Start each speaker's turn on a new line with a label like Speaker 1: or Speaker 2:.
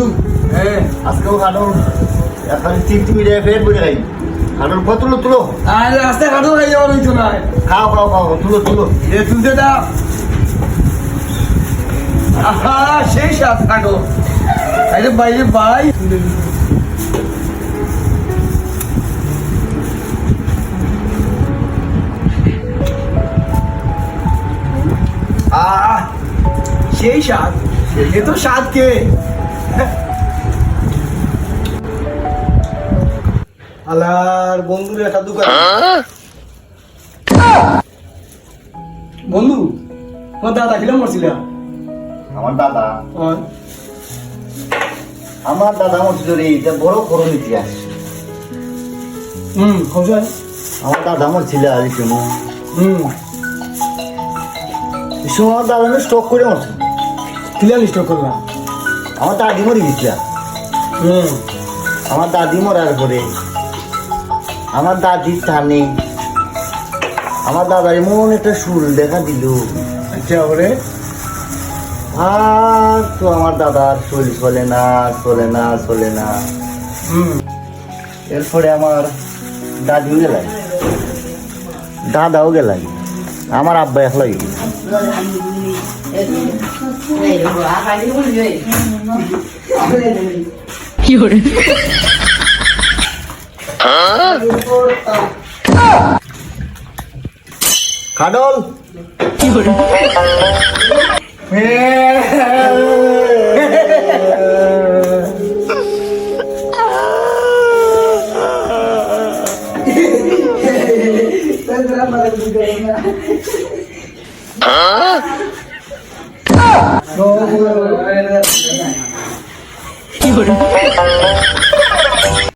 Speaker 1: বন্ধু
Speaker 2: হ্যাঁ
Speaker 1: আজকেও খানো এখন তিন তুমি রে ফের বলে খাই। খানোর পর তুলো? তুলো
Speaker 2: রাস্তায় কাটো খাই যাওয়ার হইতো না।
Speaker 1: খাও খাও খাও তুলো তুলো।
Speaker 2: এ তুলতে দাও। আহা সেই সাত কাটো আরে বাইরে বাই আহ সেই স্বাদ। এ তো স্বাদ কে? আলার বন্ধুর একটা দোকান। বন্ধু তোমার দাদা কিলাম করছিলাম
Speaker 1: আমার দাদা? আমার দাদা আমার জোরে এটা বড় করণ ইতিহাস।
Speaker 2: হুম খবর
Speaker 1: আমার দাদা আমার ছিল আর এই
Speaker 2: হুম।
Speaker 1: সময় দাদা স্টক করে মরছে
Speaker 2: কিলাম স্টক করলাম
Speaker 1: আমার দাদি মরে গেছিল
Speaker 2: হুম।
Speaker 1: আমার দাদি মরার পরে। আমার দাদির স্থানে আমার দাদার এমন একটা সুর দেখা দিল।
Speaker 2: আচ্ছা ওরে।
Speaker 1: আর তো আমার দাদার শরীর চলে না চলে না চলে না।
Speaker 2: হুম।
Speaker 1: এরপরে আমার দাদিও গেলাই দাদাও গেলাই আমার আব্বা একলাই
Speaker 2: 요래. 가동. 요래. কি